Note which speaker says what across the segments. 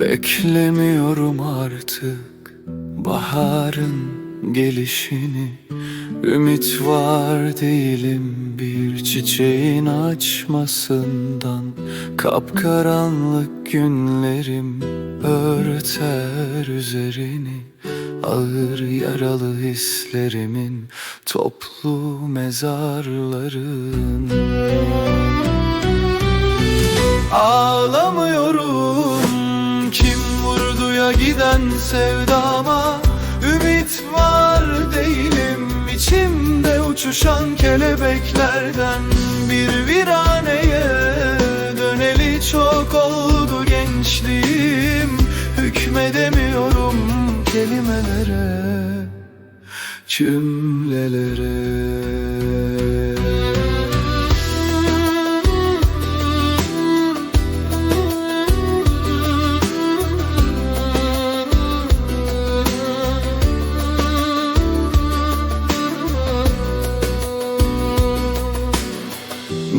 Speaker 1: Beklemiyorum artık baharın gelişini. Ümit var değilim bir çiçeğin açmasından. Kapkaranlık günlerim örter üzerini. Ağır yaralı hislerimin toplu mezarların Ağlamıyorum giden sevdama. Ümit var değilim içimde uçuşan kelebeklerden Bir viraneye döneli çok oldu gençliğim. Hükmedemiyorum kelimelere Cümlelere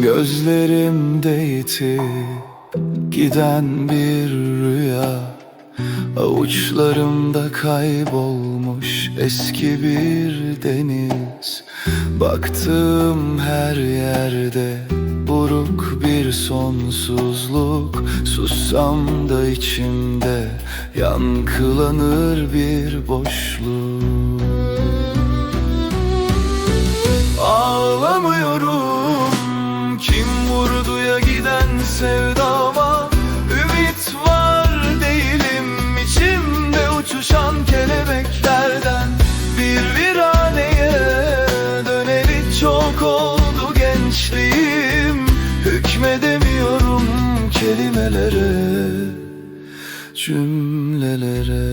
Speaker 1: Gözlerimde yitip giden bir rüya. Avuçlarımda kaybolmuş eski bir deniz. Baktığım her yerde buruk bir sonsuzluk. Sussam da içimde yankılanır bir boşluk sevdama. Ümit var değilim içimde uçuşan kelebeklerden. Bir viraneye döneli çok oldu gençliğim. Hükmedemiyorum kelimelere Cümlelere.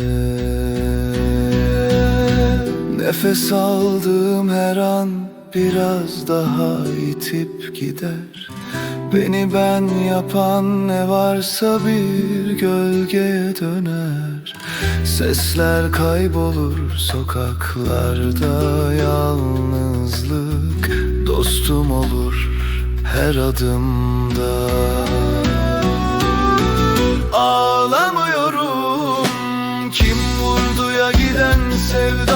Speaker 1: Nefes aldığım her an biraz daha itip gider Beni ben yapan ne varsa bir gölgeye döner. Sesler kaybolur sokaklarda yalnızlık. Dostum olur her adımda. Ağlamıyorum. Kim vurduya giden sevdama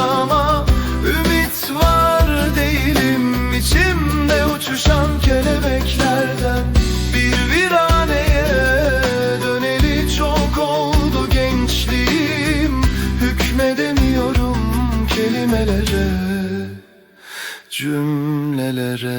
Speaker 1: kelimelere Cümlelere